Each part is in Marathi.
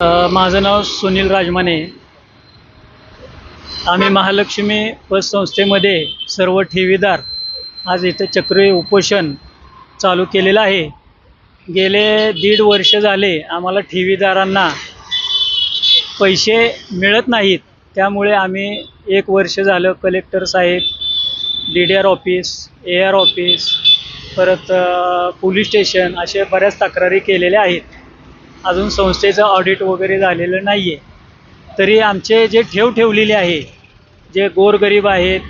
माझं नाव सुनील राजमाने. आम्ही महालक्ष्मी पतसंस्थेमध्ये सर्व ठेवीदार आज इथं चक्री उपोषण चालू केलेलं आहे. गेले दीड वर्ष झाले आम्हाला ठेवीदारांना पैसे मिळत नाहीत. त्यामुळे आम्ही एक वर्ष झालं collector Saheb D D R office A R office परत पोलीस स्टेशन असे बऱ्याच तक्रारी केलेल्या आहेत. अजून संस्थेचं ऑडिट वगैरे झालेलं नाही आहे तरी आमचे जे ठेव ठेवलेले आहे जे गोरगरीब आहेत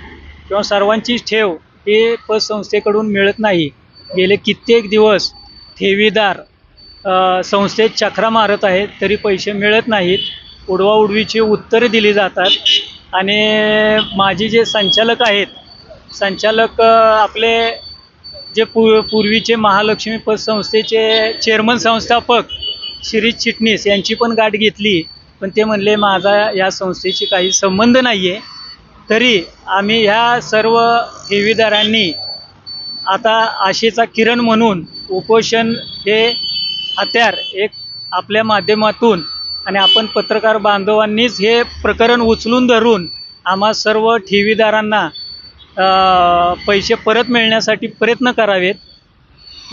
किंवा सर्वांचीच ठेव ही पतसंस्थेकडून मिळत नाही. गेले कित्येक दिवस ठेवीदार संस्थेत चक्रा मारत आहेत तरी पैसे मिळत नाहीत. उडवाउडवीची उत्तरे दिली जातात. आणि माझी जे संचालक आहेत संचालक आपले जे पू पूर्वीचे महालक्ष्मी पतसंस्थेचे चेअरमन संस्थापक शिरीष चिटणीस यांची पण गाठ घेतली पण ते म्हणले माझा या संस्थेशी काही संबंध नाही आहे तरी आम्ही ह्या सर्व ठेवीदारांनी आता आशेचा किरण म्हणून उपोषण हे हत्यार एक आपल्या माध्यमातून आणि आपण पत्रकार बांधवांनीच हे प्रकरण उचलून धरून आम्हा सर्व ठेवीदारांना पैसे परत मिळण्यासाठी प्रयत्न करावेत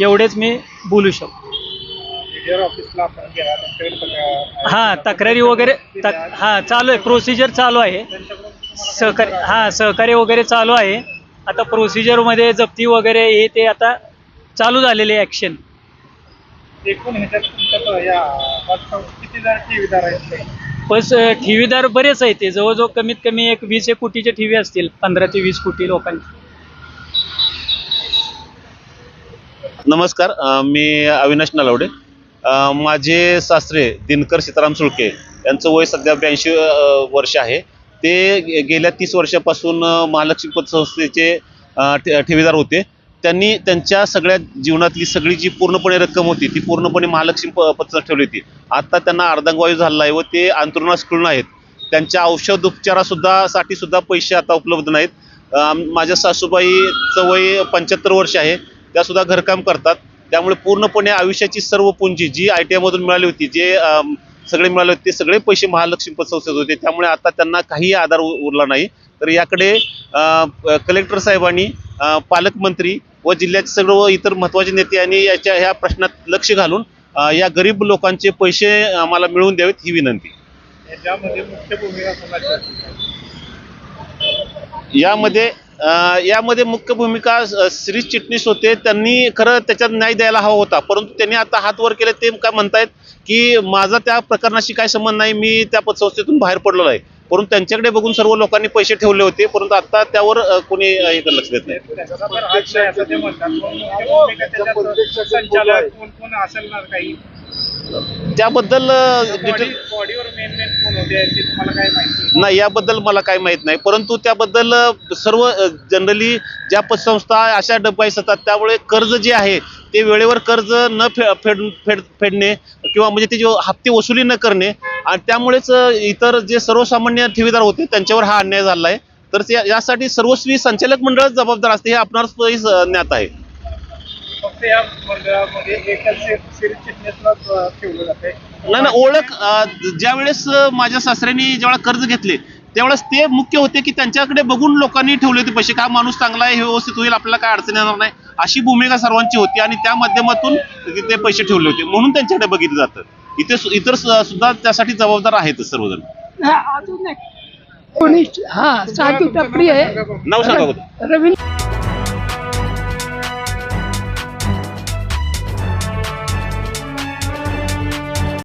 एवढेच मी बोलू शकतो. ऑफिसला आपण गेला त्यांच्याकडे तक्रार- हां तक्रारी वगैरे तक हां चालू आहे. प्रोसिजर चालू आहे. त्यांच्याकडून सहकार्य हां सहकार्य वगैरे चालू आहे. आता प्रोसिजरमध्ये जप्ती वगैरे हे ते आता चालू झालेले ॲक्शन एकूण ह्याच्यात तुमच्या या पतसंस्थेत किती जण ठेवीदार आहेत ते? बस ठेवीदार बरेच आहेत ते. जवळजवळ कमीत कमी एक वीस एक कोटीचे ठेवी असतील. पंधरा ते वीस कोटी लोकांची. नमस्कार अ, मी अविनाश नलावडे. माझे सासरे दिनकर सीताराम सुळके यांचं वय सध्या ब्याऐंशी वर्ष आहे. ते गेल्या तीस वर्षापासून महालक्ष्मी पतसंस्थेचे ठे- ठेवीदार होते. त्यांनी त्यांच्या सगळ्या जीवनातली सगळी जी पूर्णपणे रक्कम होती ती पूर्णपणे महालक्ष्मी प पतसंस्था ठेवली होती. आता त्यांना अर्धांगवायू झालेला आहे व ते अंतरुणास खुळून आहेत. त्यांच्या औषध उपचारासुद्धा साठी सुद्धा पैसे आता उपलब्ध नाहीत. माझ्या सासूबाईचं वय पंच्याहत्तर वर्ष आहे. त्यासुद्धा घरकाम करतात. त्यामुळे पूर्णपणे आयुष्याची सर्व पुंजी जी आय टी आयमधून मिळाली होती जे सगळे मिळाले होते ते सगळे पैसे महालक्ष्मी पतसंस्थेत होते. त्यामुळे आता त्यांना काही आधार उरला नाही. तर याकडे अ, कलेक्टर साहेबांनी पालकमंत्री व जिल्ह्याचे सर्व इतर महत्त्वाचे नेते यांनी याच्या ह्या प्रश्नात लक्ष घालून या गरीब लोकांचे पैसे आम्हाला मिळवून द्यावेत ही विनंती? यामध्ये यामध्ये मुख्य भूमिका श्री चिटणीस होते त्यांनी खरं त्याच्यात न्याय द्यायला हवा होता परंतु त्यांनी आता हात वर केले ते काय म्हणतायत की माझा त्या प्रकरणाशी काय संबंध नाही मी त्या पतसंस्थेतून बाहेर पडलेलो आहे परंतु त्यांच्याकडे बघून सर्व लोकांनी पैसे ठेवले होते परंतु आता त्यावर कोणी हे लक्ष देत नाही त्याबद्दल डिटेल बॉडीवर मेन मेन कोण होते ते तुम्हाला काय माहिती? नाही याबद्दल मला काही माहीत नाही. परंतु त्याबद्दल सर्व जनरली ज्या पतसंस्था अशा डबाईस असतात त्यामुळे कर्ज जे आहे ते वेळेवर कर्ज न फे फेड फेड फेडणे किंवा म्हणजे त्याची हप्ते वसुली न करणे आणि त्यामुळेच इतर जे सर्वसामान्य ठेवीदार होते त्यांच्यावर हा अन्याय झाला आहे तर यासाठी सर्वस्वी संचालक मंडळच जबाबदार असते हे आपणास ज्ञात आहे. फक्त या मंडळामध्ये एकच सिरीज चिटणीसला ठेवलं जाते नाही ना ओळख अ, ज्यावेळेस अ, माझ्या सासऱ्यांनी ज्यावेळेस कर्ज घेतले त्यावेळेस ते मुख्य होते की त्यांच्याकडे बघून लोकांनी ठेवले होते पैसे. का माणूस चांगला आहे हे व्यवस्थित होईल आपल्याला काय अडचण येणार नाही? अशी भूमिका सर्वांची होती आणि त्या माध्यमातून ते पैसे ठेवले होते. म्हणून त्यांच्याकडे बघितलं जातं. इथे इतर सुद्धा त्यासाठी जबाबदार आहेत सर्वजण. हा, अजून हा साधू टपरी आहे. नाव सांगा रवींद्र